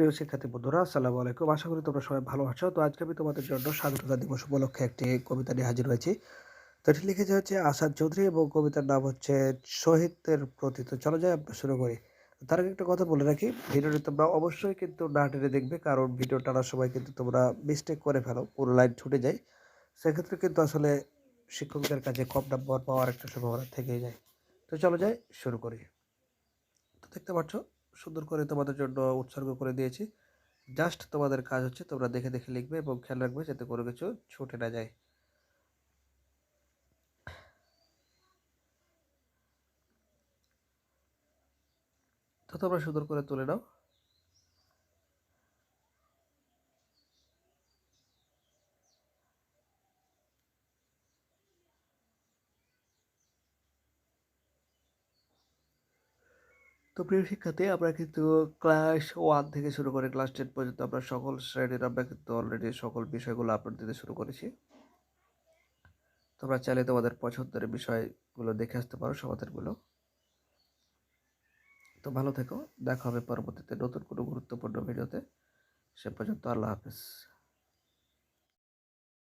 প্রিয় শিক্ষার্থী বন্ধুরা, আসসালামু আলাইকুম। আশা করি তোমরা সবাই ভালো আছো। তো আজকে আমি তোমাদের জন্য স্বাধীনতা দিবস উপলক্ষে একটি কবিতা নিয়ে হাজির হয়েছি। তো এটি লিখেছে হচ্ছে আসাদ চৌধুরী এবং কবিতার নাম হচ্ছে শহীদদের প্রতি তো চলো যাই, আমরা শুরু করি। তার আগে একটা কথা বলে রাখি, ভিডিওটি তোমরা অবশ্যই কিন্তু না টেনে দেখবে, কারণ ভিডিও টানার সময় কিন্তু তোমরা মিস্টেক করে ফেলো, পুরো লাইন ছুটে যায়। সেক্ষেত্রে কিন্তু আসলে শিক্ষকদের কাছে কম নাম্বার পাওয়ার একটা সম্ভাবনা থেকেই যায়। তো চলো যাই, শুরু করি। তো দেখতে পাচ্ছ সুন্দর করে তোমাদের জন্য উৎসর্গ করে দিয়েছি। জাস্ট তোমাদের কাজ হচ্ছে তোমরা দেখে দেখে লিখবে এবং খেয়াল রাখবে যাতে কোনো কিছু ছুটে না যায়। তো তোমরা সুন্দর করে তুলে নাও। তো প্রিয় শিক্ষার্থী, আমরা কিন্তু ক্লাস ওয়ান থেকে শুরু করে ক্লাস টেন পর্যন্ত আমরা সকল শ্রেণির আমরা কিন্তু অলরেডি সকল বিষয়গুলো আপলোড দিতে শুরু করেছি। তোমরা চাইলে তোমাদের পছন্দের বিষয়গুলো দেখে আসতে পারো, সমাধানগুলো। তো ভালো থেকো, দেখা হবে পরবর্তীতে নতুন কোনো গুরুত্বপূর্ণ ভিডিওতে সে পর্যন্ত আল্লাহ হাফিজ।